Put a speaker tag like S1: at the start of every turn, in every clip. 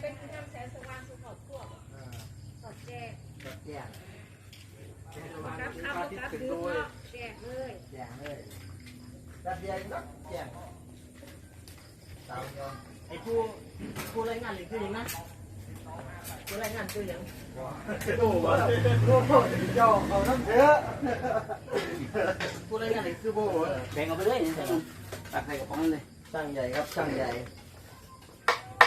S1: เป็นน้ำแสงสว่างสุขอบพวก
S2: อ่า
S1: สอดแจ้ง
S2: แบบแจ้ง
S1: กับข้าวกับดื้อเนาะแจ้งเลย
S2: แจ้งเลยแบบเดียวก็แจ้งตามยอม
S3: ไอ้ผู้ผู้รายงานหรือคือยังนะผู้รายงานคือยัง
S2: โอ้โหโอ้โหเจ้าเอาน้ำเยอะ
S3: ผู้รายงานหรือคือโบแบ่งเอาไปเลยตักใส่กระป๋องเลย
S2: ช่างใหญ่ครับช่างใหญ่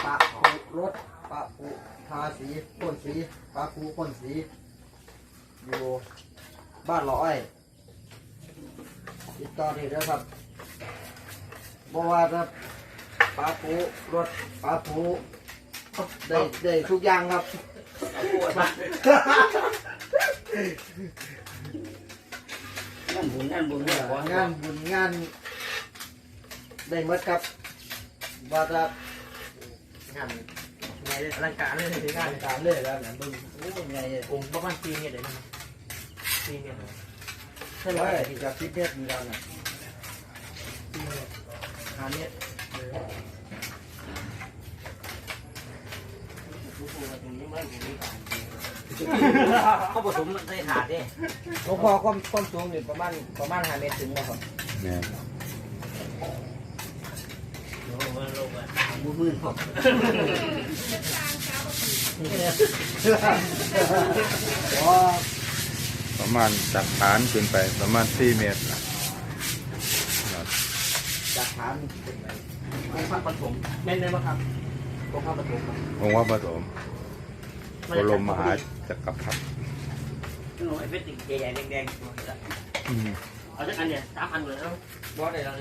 S2: ปะปูรถปะปูทาสีพ่นสีปะปูพ่นสี อยู่บ้านหลออ้อยติดต่อได้แล้วครับบว่าครับปลาปูรถปลาปูได้ได้ทุกอย่างครับ
S3: งานบุญงานบุญงาน
S2: งานบุญงานได้หมดครับว่าจะ
S3: งานไงอลังการเลย
S2: งานการเลยแล้วเนี่ยบึงโอ้ยไง
S3: องค์ประมาณปีเนี่ยเลยนะปีเนี่ย
S2: ใช่ไหมที่จะคิดเด็ดมีกันน่ะ
S3: งานเนี่ยเขาผสมใส่ถาดดิ
S2: หลวงพ่อความความสูงนี่ประมาณประมาณห้าเมตรถึงนะครับ
S4: แม่น
S3: โอ้โหลง อะมือมือผม
S2: ว้า
S4: ประมาณจากฐานขึ้นไปประมาณ4เมตรนะ
S2: จากฐาน
S3: องค์พระปฐมแม่นไหมบ้างครับองค์พระปฐม
S4: องค์ว่าปฐมบรมมหาจักรพรรดิ
S3: หนูไอ้เพชรติ่งใหญ่ๆแดง
S4: อืม
S3: ๆ เอาสักอันเนี่ยสามพันเลยเนาะบอสได้แล้